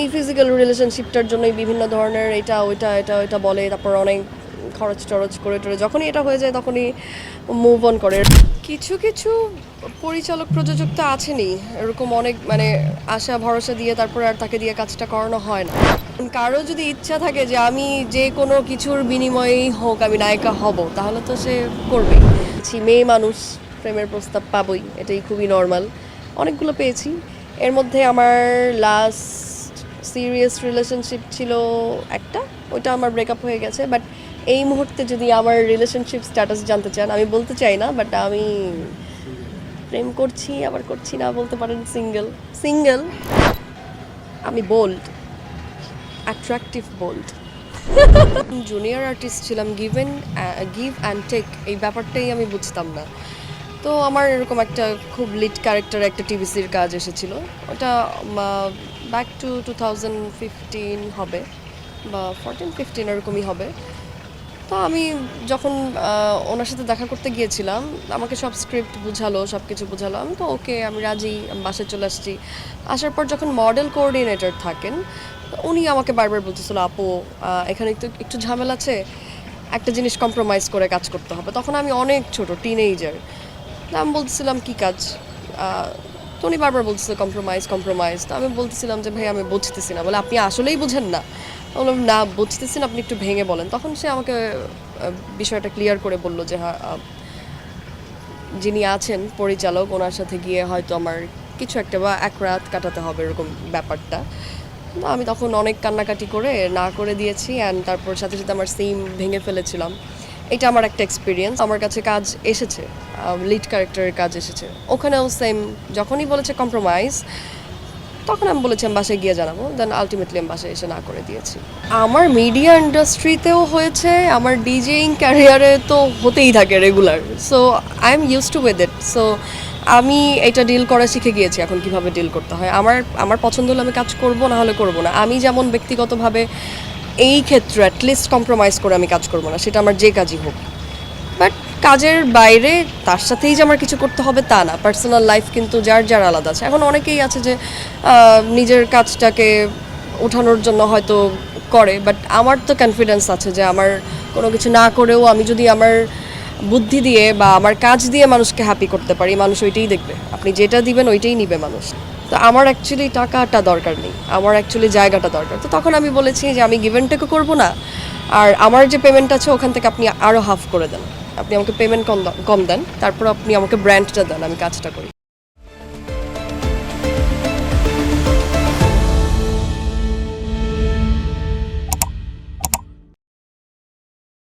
এই ফিজিক্যাল রিলেশনশিপটার জন্যই বিভিন্ন ধরনের এটা, ওইটা এটা, ওইটা বলে, তারপর অনেক খরচ টরচ করে টরে, যখনই এটা হয়ে যায় তখনই মুভ অন করে। কিছু কিছু পরিচালক প্রযোজক তো আছেনই, এরকম অনেক মানে আশা, ভরসা দিয়ে তারপর আর তাকে দিয়ে কাজটা করানো হয় না। কারও যদি ইচ্ছা থাকে যে আমি যে কোনো কিছুর বিনিময়েই হোক আমি নায়িকা হব, তাহলে তো সে করবে মেয়ে মানুষ, প্রেমের প্রস্তাব পাবই, এটাই খুবই নর্মাল অনেকগুলো পেয়েছি। এর মধ্যে আমার লাস্ট সিরিয়াস রিলেশনশিপ ছিল একটা, ওইটা আমার ব্রেকআপ হয়ে গেছে বাট এই মুহূর্তে যদি আমার রিলেশনশিপ স্ট্যাটাস জানতে চান, আমি বলতে চাই না বাট আমি প্রেম করছি, আবার করছি না, বলতে পারেন সিঙ্গেল সিঙ্গেল আমি bold attractive bold junior artist ছিলাম গিভেন গিভ অ্যান্ড টেক এই ব্যাপারটাই আমি বুঝতাম না। তো আমার এরকম একটা খুব লিড ক্যারেক্টার একটা টিভিসির কাজ এসেছিল। ওটা back to two thousand fifteen হবে বা ফোরটিন ফিফটিন এরকমই হবে। তো আমি যখন ওনার সাথে দেখা করতে গিয়েছিলাম, আমাকে সব স্ক্রিপ্ট বুঝালো, সব কিছু বুঝালো। আমি তো ওকে আমি রাজি বাসায় চলে আসছি। আসার পর যখন মডেল কোঅর্ডিনেটর থাকেন উনি আমাকে বারবার বলতেছিল, আপু এখানে একটু একটু ঝামেলা আছে। একটা জিনিস কম্প্রোমাইজ করে কাজ করতে হবে। তখন আমি অনেক ছোট টিনেজার আমি বলতেছিলাম কি কাজ? তো উনি বারবার বলতেছিল কম্প্রোমাইজ কম্প্রোমাইজ তো আমি বলতেছিলাম যে, ভাই, আমি বুঝতেছি না। বলে, আপনি আসলেই বুঝেন না। বললাম, না, বুঝতেছি না, আপনি একটু ভেঙে বলেন। তখন সে আমাকে বিষয়টা ক্লিয়ার করে বলল যে হ্যাঁ যিনি আছেন, পরিচালক, ওনার সাথে গিয়ে হয়তো আমার কিছু একটা বা এক রাত কাটাতে হবে, এরকম ব্যাপারটা। আমি তখন অনেক কান্নাকাটি করে না করে দিয়েছি অ্যান্ড তারপর সাথে সাথে আমার সিম ভেঙে ফেলেছিলাম। এটা আমার একটা এক্সপিরিয়েন্স আমার কাছে কাজ এসেছে লিড ক্যারেক্টারের কাজ এসেছে। ওখানেও সেম যখনই বলেছে কম্প্রোমাইজ তখন আমি বলেছি, আমি বাসায় গিয়ে জানাব। দেন আলটিমেটলি আমি বাসায় এসে না করে দিয়েছি। আমার মিডিয়া ইন্ডাস্ট্রিতেও হয়েছে, আমার ডিজেইং ক্যারিয়ারে তো হতেই থাকে regular so I am use to with it so আমি এটা ডিল করা শিখে গিয়েছি এখন কীভাবে ডিল করতে হয়। আমার আমার পছন্দ হলে আমি কাজ করব, না হলে করব না। আমি যেমন ব্যক্তিগতভাবে এই ক্ষেত্রে অ্যাটলিস্ট কম্প্রোমাইজ করে আমি কাজ করব না, সেটা আমার যে কাজই হোক। বাট কাজের বাইরে তার সাথেই যে আমার কিছু করতে হবে তা না পার্সোনাল লাইফ কিন্তু যার যার আলাদা আছে। এখন অনেকেই আছে যে নিজের কাজটাকে ওঠানোর জন্য হয়তো করে বাট আমার তো কনফিডেন্স আছে যে আমার কোনো কিছু না করেও আমি যদি আমার বুদ্ধি দিয়ে বা আমার কাজ দিয়ে মানুষকে হ্যাপি করতে পারি, মানুষ ওইটাই দেখবে। আপনি যেটা দিবেন ওইটাই নিবে মানুষ। তো আমার অ্যাকচুয়ালি টাকাটা দরকার নেই, আমার অ্যাকচুয়ালি জায়গাটা দরকার। তো তখন আমি বলেছি যে আমি গিভেনটাকে করব না, আর আমার যে পেমেন্ট আছে ওখান থেকে আপনি আরও হাফ করে দেন। আপনি আমাকে পেমেন্ট কম কম দেন, তারপর আপনি আমাকে ব্র্যান্ডটা দেন, আমি কাজটা করি।